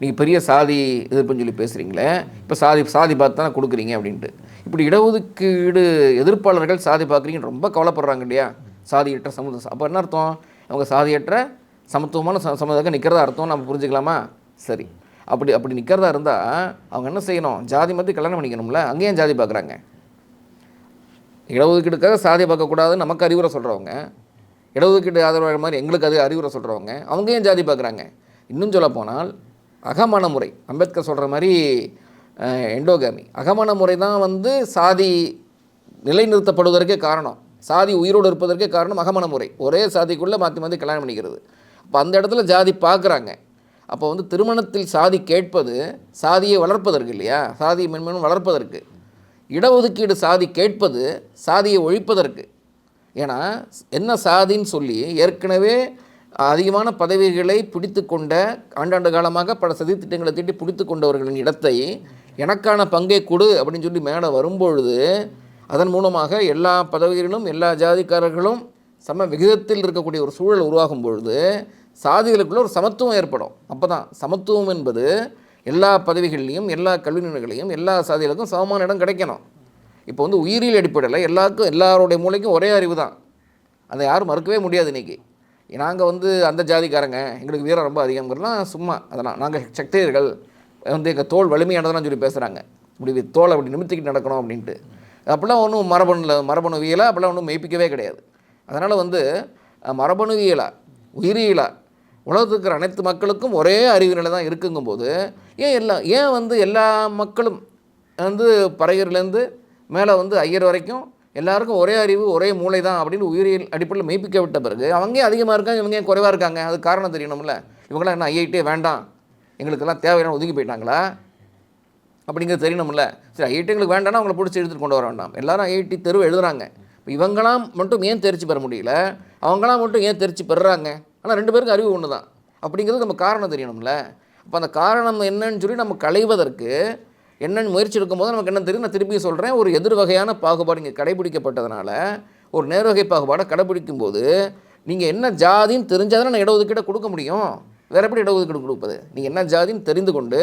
B: நீங்கள் பெரிய சாதி எதிர்ப்புன்னு சொல்லி பேசுகிறீங்களே இப்போ சாதி சாதி பார்த்து தானே கொடுக்குறீங்க அப்படின்ட்டு. இப்படி இடஒதுக்கீடு எதிர்ப்பாளர்கள் சாதி பார்க்குறீங்கன்னு ரொம்ப கவலைப்படுறாங்க இல்லையா? சாதியற்ற சமுதாயம் அப்போ என்ன அர்த்தம்? அவங்க சாதியற்ற சமத்துவமான ச சமுதாயம் நிற்கிறதா அர்த்தம் நம்ம புரிஞ்சுக்கலாமா? சரி. அப்படி அப்படி நிற்கிறதா இருந்தால் அவங்க என்ன செய்யணும்? ஜாதி மத்தி கல்யாணம் பண்ணிக்கணும்ல. அங்கேயும் ஜாதி பார்க்குறாங்க. இடஒதுக்கீடுக்காக சாதி பார்க்கக்கூடாதுன்னு நமக்கு அறிவுரை சொல்கிறவங்க இடஒதுக்கீடு ஆதரவாளர் மாதிரி எங்களுக்கு அது அறிவுரை சொல்கிறவங்க அவங்க ஏன் ஜாதி பார்க்குறாங்க? இன்னும் சொல்லப்போனால் போனால் அகமண முறை. அம்பேத்கர் சொல்கிற மாதிரி எண்டோகாமி. அகமண முறை தான் வந்து சாதி நிலைநிறுத்தப்படுவதற்கே காரணம். சாதி உயிரோடு இருப்பதற்கே காரணம் அகமண முறை. ஒரே சாதிக்குள்ளே மாற்றி மாற்றி கல்யாணம் பண்ணிக்கிறது. அப்போ அந்த இடத்துல ஜாதி பார்க்குறாங்க. அப்போ வந்து திருமணத்தில் சாதி கேட்பது சாதியை வளர்ப்பதற்கு இல்லையா? சாதியை மென்மேலும் வளர்ப்பதற்கு. இடஒதுக்கீடு சாதி கேட்பது சாதியை ஒழிப்பதற்கு. ஏன்னா என்ன சாதின்னு சொல்லி ஏற்கனவே அதிகமான பதவிகளை பிடித்து கொண்ட ஆண்டாண்டு காலமாக பல சதி திட்டங்களை தீட்டி பிடித்து கொண்டவர்களின் இடத்தை எனக்கான பங்கை கொடு அப்படின்னு சொல்லி மேலே வரும்பொழுது அதன் மூலமாக எல்லா பதவிகளிலும் எல்லா ஜாதிக்காரர்களும் சம விகிதத்தில் இருக்கக்கூடிய ஒரு சூழல் உருவாகும் பொழுது சாதிகளுக்குள்ள ஒரு சமத்துவம் ஏற்படும். அப்போ தான் சமத்துவம் என்பது எல்லா பதவிகள்லையும் எல்லா கல்வி நிறுவனங்களையும் எல்லா சாதிகளுக்கும் சமமான இடம் கிடைக்கணும். இப்போ வந்து உயிரியல் அடிப்படையில் எல்லாருக்கும் எல்லாருடைய மூளைக்கும் ஒரே அறிவு தான். அதை யாரும் மறுக்கவே முடியாது இன்றைக்கி நாங்கள் வந்து அந்த ஜாதிக்காரங்க எங்களுக்கு வீரம் ரொம்ப அதிகங்கிறதுலாம் சும்மா அதெல்லாம். நாங்கள் சக்தியர்கள் வந்து எங்கள் தோல் வலிமையானதெல்லாம் சொல்லி பேசுகிறாங்க இப்படி தோலை அப்படி நிமித்திக்கிட்டு நடக்கணும் அப்படின்ட்டு. அப்படிலாம் ஒன்றும் மரபணுல மரபணுவியலாக அப்படிலாம் ஒன்றும் மெய்ப்பிக்கவே கிடையாது. அதனால் வந்து அஹ், உயிரியலாக உலகத்துக்கு இருக்கிற அனைத்து மக்களுக்கும் ஒரே அறிவு நிலை தான் இருக்குங்கும்போது ஏன் எல்லாம் ஏன் வந்து எல்லா மக்களும் வந்து பறையர்லேருந்து மேலே வந்து ஐயர் வரைக்கும் எல்லாருக்கும் ஒரே அறிவு ஒரே மூளை தான் அப்படின்னு உயிரியல் அடிப்படையில் மெய்ப்பிக்க விட்ட பிறகு அவங்க அதிகமாக இருக்காங்க இவங்க ஏன் குறைவாக இருக்காங்க? அது காரணம் தெரியணும்ல. இவங்களாம் என்ன ஐஐடியே வேண்டாம். எங்களுக்கெல்லாம் தேவையான ஒதுக்கி போயிட்டாங்களா? அப்படிங்கிறது தெரியணும்ல. சரி ஐஐடி எங்களுக்கு வேண்டாம்னா அவங்கள பிடிச்சி எடுத்துகிட்டு கொண்டு வர வேண்டாம். எல்லாரும் ஐஐடி தெருவு எழுதுறாங்க. இப்போ இவங்களாம் மட்டும் ஏன் தெரிச்சு பெற முடியல? அவங்களாம் மட்டும் ஏன் தெரிச்சு பெறுறாங்க? ஆனால் ரெண்டு பேருக்கும் அறிவு ஒன்று தான். அப்படிங்கிறது நம்ம காரணம் தெரியணும்ல. அப்போ அந்த காரணம் என்னன்னு சொல்லி நம்ம களைவதற்கு என்னென்னு முயற்சி எடுக்கும்போது நமக்கு என்ன தெரியும் நான் திருப்பி சொல்கிறேன் ஒரு எதிர் வகையான பாகுபாடு இங்கே கடைபிடிக்கப்பட்டதுனால ஒரு நேர்வகை பாகுபாடை கடைபிடிக்கும் போது நீங்கள் என்ன ஜாதின்னு தெரிஞ்சாதானே நான் இடஒதுக்கீடை கொடுக்க முடியும். வேறு எப்படி இடஒதுக்கீடு கொடுப்பது? நீங்கள் என்ன ஜாதின்னு தெரிந்து கொண்டு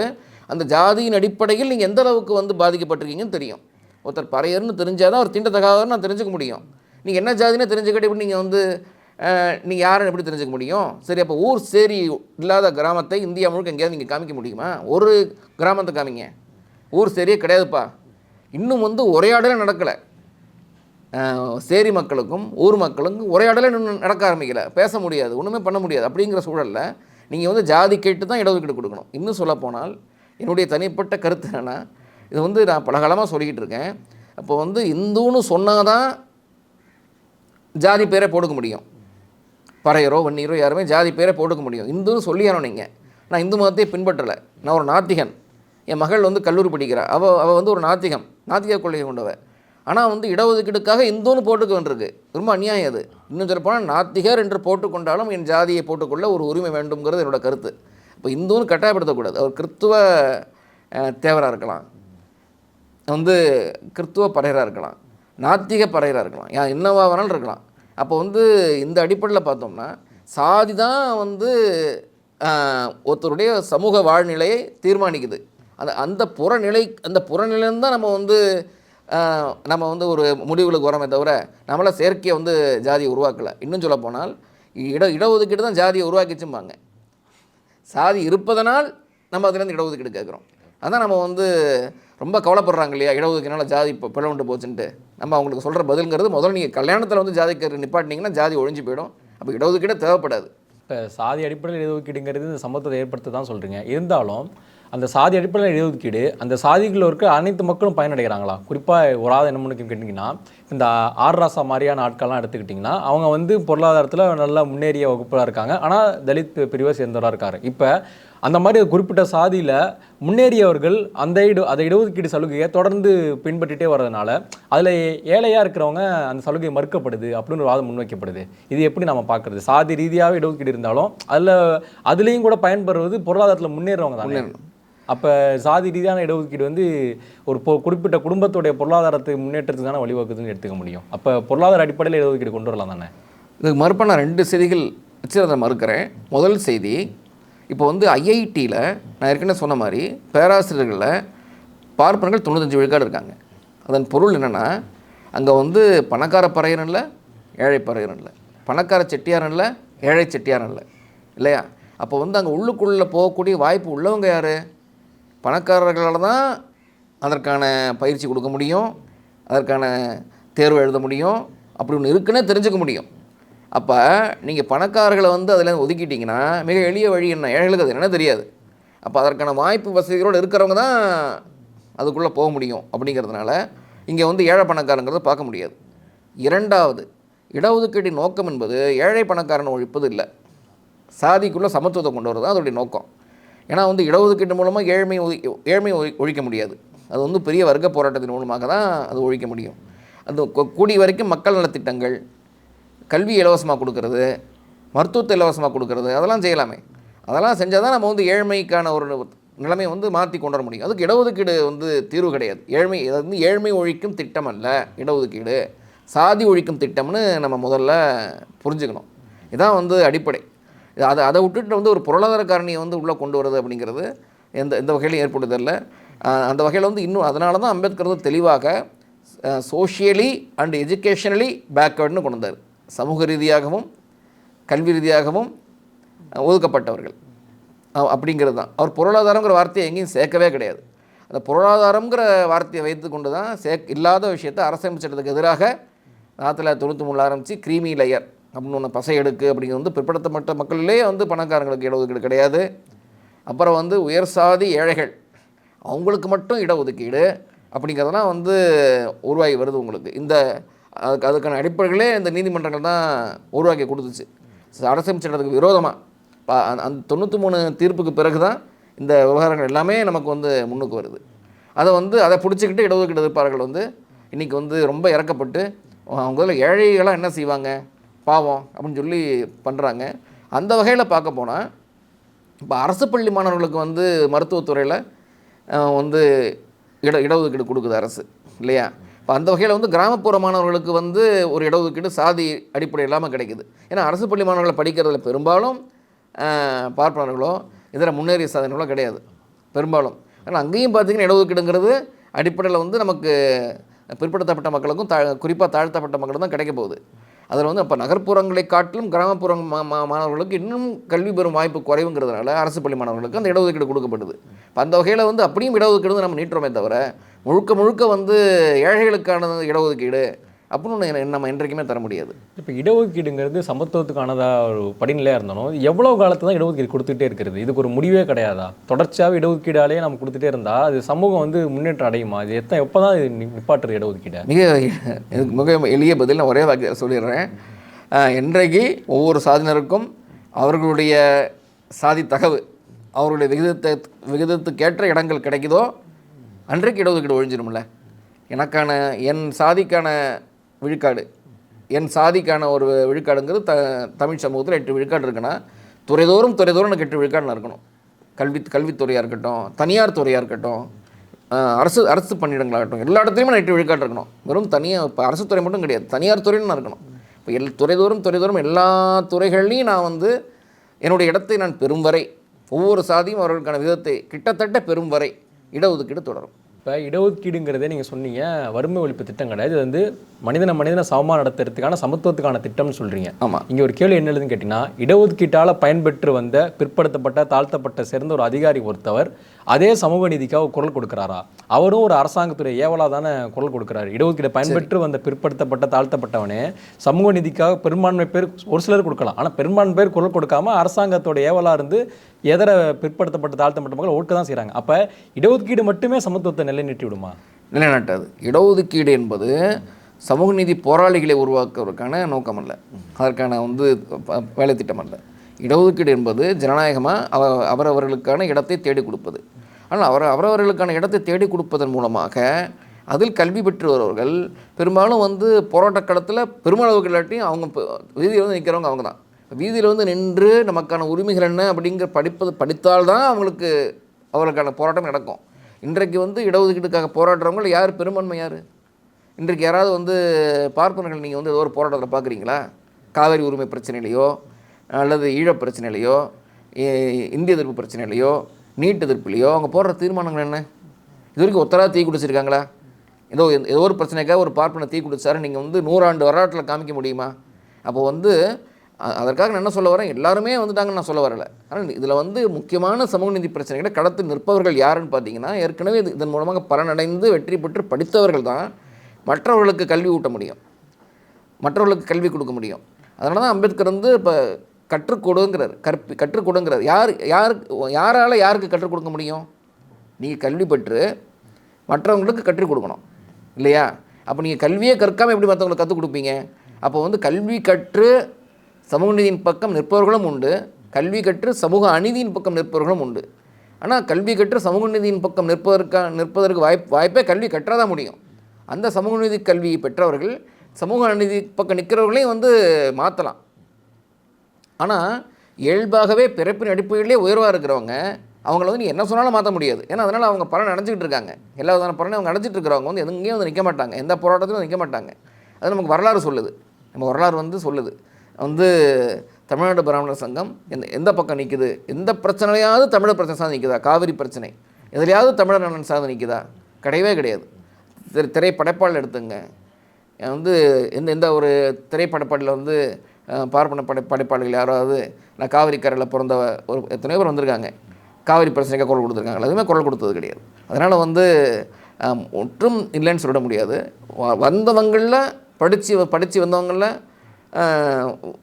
B: அந்த ஜாதியின் அடிப்படையில் நீங்கள் எந்த அளவுக்கு வந்து பாதிக்கப்பட்டிருக்கீங்கன்னு தெரியும். ஒருத்தர் பறையர்னு தெரிஞ்சால் தான் ஒரு தீண்டத்தகாதவர்னு நான் தெரிஞ்சுக்க முடியும். நீங்கள் என்ன ஜாதினே தெரிஞ்சுக்கிட்டே இப்படி நீங்கள் வந்து நீங்கள் யாரும் எப்படி தெரிஞ்சுக்க முடியும்? சரி அப்போ ஊர் சேரி இல்லாத கிராமத்தை இந்தியா முழுக்க எங்கேயாவது நீங்கள் காமிக்க முடியுமா? ஒரு கிராமத்தை காமிங்க. ஊர் சேரியே கிடையாதுப்பா. இன்னும் வந்து உரையாடலே நடக்கலை. சேரி மக்களுக்கும் ஊர் மக்களுக்கும் உரையாடலே இன்னும் நடக்க ஆரம்பிக்கலை. பேச முடியாது ஒன்றுமே பண்ண முடியாது அப்படிங்கிற சூழலில் நீங்கள் வந்து ஜாதி கேட்டு தான் இடஒதுக்கீடு கொடுக்கணும். இன்னும் சொல்லப்போனால் என்னுடைய தனிப்பட்ட கருத்து என்னென்னா இது வந்து நான் பலகாலமாக சொல்லிக்கிட்டு இருக்கேன். அப்போ வந்து இந்துன்னு சொன்னால் தான் ஜாதி பேரை போடுக்க முடியும். பறையரோ வன்னியரோ யாருமே ஜாதி பேரை போட்டுக்க முடியும் இந்துன்னு சொல்லியானோ நீங்கள் நான் இந்து மதத்தை பின்பற்றலை. நான் ஒரு நாத்திகன். என் மகள் வந்து கல்லூரி படிக்கிறா. அவள் அவள் வந்து ஒரு நாத்திகம். நாத்திக கொள்கை கொண்டவ. ஆனால் வந்து இடஒதுக்கீடுக்காக இந்துன்னு போட்டுக்க வேண்டியிருக்கு. ரொம்ப அநியாயம் அது. இன்னும் சொல்லப்போனால் நாத்திகர் என்று போட்டுக்கொண்டாலும் என் ஜாதியை போட்டுக்கொள்ள ஒரு உரிமை வேண்டும்ங்கிறது என்னோட கருத்து. இப்போ இந்துன்னு கட்டாயப்படுத்தக்கூடாது. அவர் கிறித்துவ தேவராக இருக்கலாம். வந்து கிறித்துவ பறையராக இருக்கலாம். நாத்திக பறையராக இருக்கலாம். என்னவா வேணாலும் இருக்கலாம். அப்போ வந்து இந்த அடிப்படையில் பார்த்தோம்னா சாதி தான் வந்து ஒருத்தருடைய சமூக வாழ்நிலையை தீர்மானிக்குது. அந்த அந்த புறநிலை அந்த புறநிலையிலேருந்து தான் நம்ம வந்து நம்ம வந்து ஒரு முடிவுகளுக்கு வரோமே தவிர நம்மளால் செயற்கையை வந்து ஜாதியை உருவாக்கலை. இன்னும் சொல்ல போனால் இட இடஒதுக்கீடு தான் ஜாதியை உருவாக்கிச்சும்பாங்க. சாதி இருப்பதனால் நம்ம அதுலேருந்து இடஒதுக்கீடு கேட்குறோம். அதான் நம்ம வந்து ரொம்ப கவலைப்படுறாங்க இல்லையா? இடஒதுக்கீனால ஜாதி இப்போ பிளவுண்டு போச்சுன்ட்டு. நம்ம அவங்களுக்கு சொல்கிற பதிலுங்கிறது முதல்ல நீங்கள் கல்யாணத்தில் வந்து ஜாதிக்கு நிப்பாட்டினீங்கன்னா ஜாதி ஒழிஞ்சு போயிடும். அப்போ இடஒதுக்கீடே தேவைப்படாது.
A: இப்போ சாதி அடிப்படையில் இடஒதுக்கீடுங்கிறது இந்த சமத்துவத்தை ஏற்படுத்த தான் சொல்கிறீங்க இருந்தாலும் அந்த சாதி அடிப்படையில் இடஒதுக்கீடு அந்த சாதிகளில் இருக்க அனைத்து மக்களும் பயனடைகிறாங்களா? குறிப்பாக ஒரு ஆள் என்ன கேட்டிங்கன்னா இந்த ஆர் ராசா மாதிரியான ஆட்கள்லாம் எடுத்துக்கிட்டிங்கன்னா அவங்க வந்து பொருளாதாரத்தில் நல்லா முன்னேறிய வகுப்பில் இருக்காங்க. ஆனால் தலித் பிரிவை சேர்ந்தவராக இருக்கார். இப்போ அந்த மாதிரி குறிப்பிட்ட சாதியில் முன்னேறியவர்கள் அந்த இடு அந்த இடஒதுக்கீடு சலுகையை தொடர்ந்து பின்பற்றிட்டே வர்றதுனால அதில் ஏழையாக இருக்கிறவங்க அந்த சலுகை மறுக்கப்படுது அப்படின்னு ஒரு வாதம் முன்வைக்கப்படுது. இது எப்படி நம்ம பார்க்குறது சாதி ரீதியாக இடஒதுக்கீடு இருந்தாலும் அதில் அதுலேயும் கூட பயன்பெறுவது பொருளாதாரத்தில் முன்னேறவங்க தான்? அப்போ சாதி ரீதியான இடஒதுக்கீடு வந்து ஒரு பொ குறிப்பிட்ட குடும்பத்துடைய பொருளாதாரத்தை முன்னேற்றத்துக்கான வழிவகுக்குதுன்னு எடுத்துக்க முடியும். அப்போ பொருளாதார அடிப்படையில் இடஒதுக்கீடு கொண்டு வரலாம் தானே?
B: இதுக்கு மறுப்ப நான் ரெண்டு செய்திகள் வச்சு அதை மறுக்கிறேன். முதல் செய்தி இப்போ வந்து ஐஐடியில் நான் ஏற்கனவே சொன்ன மாதிரி பேராசிரியர்களில் பார்ப்பனர்கள் தொண்ணூத்தஞ்சு விழுக்காடு இருக்காங்க. அதன் பொருள் என்னென்னா அங்கே வந்து பணக்கார பறையரும் இல்லை ஏழை பறையரும் இல்லை. பணக்கார செட்டியாரன் இல்லை ஏழை செட்டியாரன் இல்லை. இல்லையா? அப்போ வந்து அங்கே உள்ளுக்குள்ளே போகக்கூடிய வாய்ப்பு உள்ளவங்க யார்? பணக்காரர்களால் தான் அதற்கான பயிற்சி கொடுக்க முடியும் அதற்கான தேர்வு எழுத முடியும் அப்படி ஒன்று இருக்குன்னே தெரிஞ்சுக்க முடியும். அப்போ நீங்கள் பணக்காரர்களை வந்து அதில் ஒதுக்கிட்டிங்கன்னா மிக எளிய வழி என்ன? ஏழைகளுக்கு அது என்ன தெரியாது. அப்போ அதற்கான வாய்ப்பு வசதிகளோடு இருக்கிறவங்க தான் அதுக்குள்ளே போக முடியும் அப்படிங்கிறதுனால இங்கே வந்து ஏழை பணக்காரங்கிறத பார்க்க முடியாது. இரண்டாவது இடஒதுக்கீட்டின் நோக்கம் என்பது ஏழை பணக்காரனை ஒழிப்பது இல்லை. சாதிக்குள்ளே சமத்துவத்தை கொண்டு வரது தான் அதோடைய நோக்கம். ஏன்னா வந்து இடஒதுக்கீட்டு மூலமாக ஏழ்மை ஒழி ஏழ்மை ஒழி- ஒழிக்க முடியாது. அது வந்து பெரிய வர்க்க போராட்டத்தின் மூலமாக தான் அது ஒழிக்க முடியும். அது கூடிய வரைக்கும் மக்கள் நலத்திட்டங்கள் கல்வி இலவசமாக கொடுக்கறது மருத்துவத்தை இலவசமாக கொடுக்கறது அதெல்லாம் செய்யலாமே. அதெல்லாம் செஞ்சால் தான் நம்ம வந்து ஏழ்மைக்கான ஒரு நிலைமையை வந்து மாற்றி கொண்டு வர முடியும். அதுக்கு இடஒதுக்கீடு வந்து தீர்வு கிடையாது. ஏழ்மை அது வந்து ஏழ்மை ஒழிக்கும் திட்டம் அல்ல இடஒதுக்கீடு. சாதி ஒழிக்கும் திட்டம்னு நம்ம முதல்ல புரிஞ்சுக்கணும். இதான் வந்து அடிப்படை. அதை அதை விட்டுட்டு வந்து ஒரு பொருளாதார காரணியை வந்து உள்ளே கொண்டு வருது அப்படிங்கிறது எந்த எந்த வகையிலும் ஏற்படுதல்ல. அந்த வகையில் வந்து இன்னும் அதனால தான் அம்பேத்கர் வந்து தெளிவாக சோஷியலி அண்ட் எஜுகேஷனலி பேக்வேர்டுன்னு கொண்டு வந்தார். சமூக ரீதியாகவும் கல்வி ரீதியாகவும் ஒதுக்கப்பட்டவர்கள். அப்படிங்கிறது தான். அவர் பொருளாதாரங்கிற வார்த்தையை எங்கேயும் சேர்க்கவே கிடையாது. அந்த பொருளாதாரங்கிற வார்த்தையை வைத்து கொண்டு தான் சேக் இல்லாத விஷயத்தை அரசமைப்பு எதிராக ஆயிரத்தி தொள்ளாயிரத்தி தொண்ணூற்றி மூணு ஆரம்பித்து கிரீமி லேயர் அப்படின்னு ஒன்று பசை எடுக்கு அப்படிங்கிறது வந்து பிற்படுத்தப்பட்ட மக்களிலே வந்து பணக்காரங்களுக்கு இடஒதுக்கீடு கிடையாது. அப்புறம் வந்து உயர் சாதி ஏழைகள் அவங்களுக்கு மட்டும் இடஒதுக்கீடு அப்படிங்கிறதெல்லாம் வந்து உருவாகி வருது உங்களுக்கு. இந்த அதுக்கு அதுக்கான அடிப்படைகளே இந்த நீதிமன்றங்கள் தான் உருவாக்கி கொடுத்துச்சு. அரசமைப்பு சட்டத்துக்கு விரோதமாக அந்த தொண்ணூற்றி மூணு தீர்ப்புக்கு பிறகு தான் இந்த விவகாரங்கள் எல்லாமே நமக்கு வந்து முன்னுக்கு வருது. அதை வந்து அதை பிடிச்சிக்கிட்டு இடஒதுக்கீடு எதிர்ப்பாளர்கள் வந்து இன்றைக்கி வந்து ரொம்ப இறக்கப்பட்டு அவங்க ஏழைகளாக என்ன செய்வாங்க? பாவம் அப்படின்னு சொல்லி பண்ணுறாங்க அந்த வகையில் பார்க்க போனால் இப்போ அரசு பள்ளி மாணவர்களுக்கு வந்து மருத்துவத்துறையில் வந்து இட இடஒதுக்கீடு கொடுக்குது அரசு இல்லையா? இப்போ அந்த வகையில் வந்து கிராமப்புற மாணவர்களுக்கு வந்து ஒரு இடஒதுக்கீடு சாதி அடிப்படை இல்லாமல் கிடைக்குது. ஏன்னா அரசு பள்ளி மாணவர்களை படிக்கிறதுல பெரும்பாலும் பார்ப்பனர்களோ இதர முன்னேறிய சாதனைகளோ கிடையாது பெரும்பாலும். ஆனால் அங்கேயும் பார்த்தீங்கன்னா இடஒதுக்கீடுங்கிறது அடிப்படையில் வந்து நமக்கு பிற்படுத்தப்பட்ட மக்களுக்கும் தா குறிப்பாக தாழ்த்தப்பட்ட மக்களுக்கும் தான் கிடைக்க போகுது. அதில் வந்து அப்போ நகர்ப்புறங்களை காட்டிலும் கிராமப்புற மா மாணவர்களுக்கு இன்னும் கல்வி பெறும் வாய்ப்பு குறைவுங்கிறதுனால அரசு பள்ளி மாணவர்களுக்கு அந்த இடஒதுக்கீடு கொடுக்கப்படுது. இப்போ அந்த வகையில் வந்து அப்படியும் இடஒதுக்கீடு நம்ம நீட்டுறோமே தவிர முழுக்க முழுக்க வந்து ஏழைகளுக்கான இடஒதுக்கீடு அப்படின்னு நம்ம என்றைக்குமே தர முடியாது.
A: இப்போ இடஒதுக்கீடுங்கிறது சமத்துவத்துக்கானதா ஒரு படிநிலையாக இருந்தாலும் எவ்வளோ காலத்து தான் இடஒதுக்கீடு கொடுத்துட்டே இருக்கிறது? இதுக்கு ஒரு முடிவே கிடையாதா? தொடர்ச்சியாக இடஒதுக்கீடாலேயே நம்ம கொடுத்துட்டே இருந்தால் அது சமூகம் வந்து முன்னேற்றம் அடையுமா? இது எத்தனை எப்போ தான் இது நிப்பாட்டுறது இடஒதுக்கீடை?
B: மிக எனக்கு மிக எளிய பதில் நான் ஒரே வாக்கிய சொல்லிடுறேன். அஹ், இன்றைக்கு ஒவ்வொரு சாதியினருக்கும் அவர்களுடைய சாதி தகவு அவருடைய விகிதத்தை விகிதத்துக்கேற்ற இடங்கள் கிடைக்குதோ அன்றைக்கு இடஒதுக்கீடு ஒழிஞ்சிரும்ல. எனக்கான என் சாதிக்கான விழுக்காடு. என் சாதிக்கான ஒரு விழுக்காடுங்கிறது த தமிழ் சமூகத்தில் எட்டு விழுக்காடு இருக்குன்னா துறைதோறும் துறைதோறும் எனக்கு எட்டு விழுக்காடு இருக்கணும். கல்வி கல்வித்துறையாக இருக்கட்டும் தனியார் துறையாக இருக்கட்டும் அரசு அரசு பணியிடங்களாகட்டும் எல்லா இடத்துலையுமே நான் எட்டு விழுக்காடு இருக்கணும். வெறும் தனியாக இப்போ அரசு துறை மட்டும் கிடையாது தனியார் துறையும் நான் இருக்கணும். இப்போ எல் துறைதோறும் துறைதோறும் எல்லா துறைகள்லையும் நான் வந்து என்னுடைய இடத்தை நான் பெறும் வரை ஒவ்வொரு சாதியும் அவர்களுக்கான விதத்தை கிட்டத்தட்ட பெறும் வரை இடஒதுக்கீடு தொடரும்.
A: இப்போ இடஒதுக்கீடுங்கிறதே நீங்கள் சொன்னீங்க. வறுமை ஒழிப்பு திட்டம் கிடையாது இது வந்து மனிதனை மனிதனை சமமாக நடத்துறதுக்கான சமத்துவத்துக்கான திட்டம்னு சொல்கிறீங்க
B: ஆமாம்
A: இங்கே ஒரு கேள்வி என்ன எழுதுன்னு கேட்டிங்கன்னா இடஒதுக்கீட்டால் பயன்பெற்று வந்த பிற்படுத்தப்பட்ட தாழ்த்தப்பட்ட சேர்ந்த ஒரு அதிகாரி ஒருத்தவர் அதே சமூக நீதிக்காக குரல் கொடுக்குறாரா? அவரும் ஒரு அரசாங்கத்துடைய ஏவலா தானே குரல் கொடுக்குறாரு. இடஒதுக்கீடை பயன்பெற்று வந்த பிற்படுத்தப்பட்ட தாழ்த்தப்பட்டவனே சமூக நீதிக்காக பெரும்பான்மை பேர் ஒரு சிலர் கொடுக்கலாம். ஆனால் பெரும்பான்மை பேர் குரல் கொடுக்காம அரசாங்கத்தோட ஏவலா இருந்து எதர பிற்படுத்தப்பட்ட தாழ்த்தப்பட்ட மக்கள் ஓட்டு தான் செய்கிறாங்க அப்போ இடஒதுக்கீடு மட்டுமே சமத்துவத்தை நிலைநிறுத்தி விடுமா?
B: நிலைநாட்டாது. இடஒதுக்கீடு என்பது சமூக நீதி போராளிகளை உருவாக்குவதற்கான நோக்கம் அல்ல அதற்கான வந்து வேலை திட்டம் அல்ல. இடஒதுக்கீடு என்பது ஜனநாயகமாக அவ அவரவர்களுக்கான இடத்தை தேடி கொடுப்பது. ஆனால் அவர் அவரவர்களுக்கான இடத்தை தேடி கொடுப்பதன் மூலமாக அதில் கல்வி பெற்று வருபவர்கள் பெரும்பாலும் வந்து போராட்ட களத்தில் பெருமளவுக்கு இல்லாட்டியும் அவங்க வீதியில் வந்து நிற்கிறவங்க அவங்க தான். வீதியில் வந்து நின்று நமக்கான உரிமைகள் என்ன அப்படிங்கிற படிப்பது படித்தால்தான் அவங்களுக்கு அவர்களுக்கான போராட்டம் நடக்கும். இன்றைக்கு வந்து இடஒதுக்கீட்டுக்காக போராடுறவங்க யார்? பெரும்பான்மை யார்? இன்றைக்கு யாராவது வந்து பார்ப்பனர்கள் நீங்கள் வந்து ஏதோ ஒரு போராட்டத்தில் பார்க்குறீங்களா காவேரி உரிமை பிரச்சனையிலையோ அல்லது ஈழப் பிரச்சனையிலையோ இந்திய எதிர்ப்பு பிரச்சனையிலையோ நீட் எதிர்ப்புலையோ அவங்க போடுற தீர்மானங்கள் என்ன? இது வரைக்கும் ஒத்தரா தீ குடிச்சிருக்காங்களா? ஏதோ ஏதோ ஒரு பிரச்சனைக்காக ஒரு பார்ப்பனை தீ குடிச்சாரு நீங்கள் வந்து நூறாண்டு வரலாற்றில் காமிக்க முடியுமா? அப்போ வந்து அதற்காக நான் என்ன சொல்ல வரேன்? எல்லாருமே வந்துட்டாங்கன்னு நான் சொல்ல வரலை. ஆனால் இதில் வந்து முக்கியமான சமூக நீதி பிரச்சனைகளை கடத்து நிற்பவர்கள் யாருன்னு பார்த்தீங்கன்னா ஏற்கனவே இது இதன் மூலமாக பலனடைந்து வெற்றி பெற்று படித்தவர்கள் தான் மற்றவர்களுக்கு கல்வி ஊட்ட முடியும். மற்றவர்களுக்கு கல்வி கொடுக்க முடியும். அதனால தான் அம்பேத்கர் வந்து இப்போ கற்றுக்கொடுங்கிறார் கற்பி கற்றுக் கொடுங்கிறார் யார் யார் யாரால் யாருக்கு கற்றுக் கொடுக்க முடியும்? நீங்கள் கல்வி பெற்று மற்றவங்களுக்கு கற்றுக் கொடுக்கணும். இல்லையா? அப்போ நீங்கள் கல்வியே கற்காமல் எப்படி மற்றவங்களுக்கு கற்றுக் கொடுப்பீங்க? அப்போ வந்து கல்வி கற்று சமூக நீதியின் பக்கம் நிற்பவர்களும் உண்டு. கல்வி கற்று சமூக அநீதியின் பக்கம் நிற்பவர்களும் உண்டு. ஆனால் கல்வி கற்று சமூக நீதியின் பக்கம் நிற்பதற்கா நிற்பதற்கு வாய்ப்பு வாய்ப்பே கல்வி கற்றாதான் முடியும். அந்த சமூக நீதி கல்வியை பெற்றவர்கள் சமூக அநீதி பக்கம் நிற்கிறவர்களையும் வந்து மாற்றலாம் ஆனால் இயல்பாகவே பிறப்பின் அடிப்படையிலே உயர்வாக இருக்கிறவங்க அவங்கள வந்து நீ என்ன சொன்னாலும் மாற்ற முடியாது. ஏன்னா அதனால் அவங்க பலன் அடைஞ்சிக்கிட்டு இருக்காங்க. எல்லா விதமான பலனும் அவங்க நினச்சிட்டு இருக்கிறவங்க வந்து எங்கேயும் வந்து நிற்க மாட்டாங்க. எந்த போராட்டத்திலும் நிற்க மாட்டாங்க. அது நமக்கு வரலாறு சொல்லுது. நம்ம வரலாறு வந்து சொல்லுது. வந்து தமிழ்நாடு பிராமணர் சங்கம் எந்த எந்த பக்கம் நிற்குது எந்த பிரச்சனையாவது தமிழர் பிரச்சனை சார்ந்து நிற்குதா காவிரி பிரச்சனை. எதுலையாவது தமிழர் நலன் சார்ந்து நிற்குதா கிடையவே கிடையாது. திரை திரைப்படைப்பாளர் எடுத்துங்க. வந்து எந்த எந்த ஒரு திரைப்படப்பாடில் வந்து பார்ப்பன படை படைப்பாளிகள் யாராவது நான் காவிரி கரையில் பிறந்த ஒரு எத்தனையோ பேர் வந்திருக்காங்க. காவிரி பிரச்சனைக்காக குரல் கொடுத்துருக்காங்க. எதுவுமே குரல் கொடுத்தது கிடையாது. அதனால் வந்து ஒற்றும் இல்லைன்னு சொல்லிட முடியாது. வ- வந்தவங்களில் படித்து படித்து வந்தவங்களில்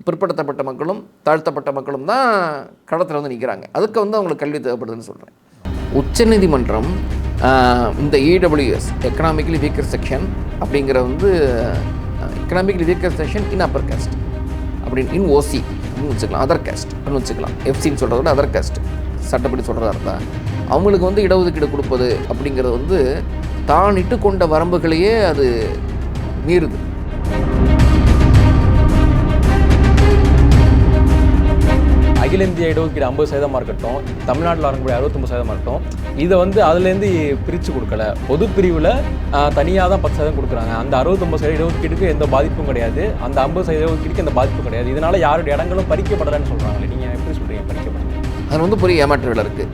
B: பிற்படுத்தப்பட்ட மக்களும் தாழ்த்தப்பட்ட மக்களும் தான் களத்தில் வந்து நிற்கிறாங்க அதுக்கு வந்து அவங்களுக்கு கல்வி தேவைப்படுதுன்னு சொல்கிறேன் உச்சநீதிமன்றம் இந்த இடபிள்யூஎஸ் எக்கனாமிக்கலி வீக்கர் செக்ஷன் அப்படிங்கிற வந்து economically weaker section in upper caste அப்படின்னு இன் ஓசி அப்படின்னு வச்சுக்கலாம். அதர் கேஸ்ட் அப்படின்னு வச்சுக்கலாம். எஃப்சின்னு சொல்கிறத விட அதர் கேஸ்ட் சட்டப்படி சொல்கிறதா இருந்தால் அவங்களுக்கு வந்து இடஒதுக்கீடு கொடுப்பது அப்படிங்கிறது வந்து தான் இட்டு கொண்ட வரம்புகளையே அது மீறுது.
A: அகில இந்திய இடஒதுக்கீடு ஐம்பது சதவீதமாக இருக்கட்டும் தமிழ்நாட்டில் வரக்கூடிய அறுபத்தொம்பது சதவீதமாக இருக்கட்டும் இதை வந்து அதுலேருந்து பிரித்து கொடுக்கல. பொது பிரிவில் தனியாக தான் பத்து சதவீதம் கொடுக்குறாங்க. அந்த அறுபத்தொம்பது சதவீத இடஒதுக்கீடுக்கு எந்த பாதிப்பும் கிடையாது. அந்த ஐம்பது சதவீத இடஒதுக்கீடுக்கு எந்த பாதிப்பும் கிடையாது. இதனால் யாருடைய இடங்களும் பறிக்கப்படலைன்னு சொல்கிறாங்களே நீங்கள் எப்படி சொல்கிறீங்க பறிக்கப்படலை.
B: அதில் வந்து பெரிய ஏமாற்று இருக்குது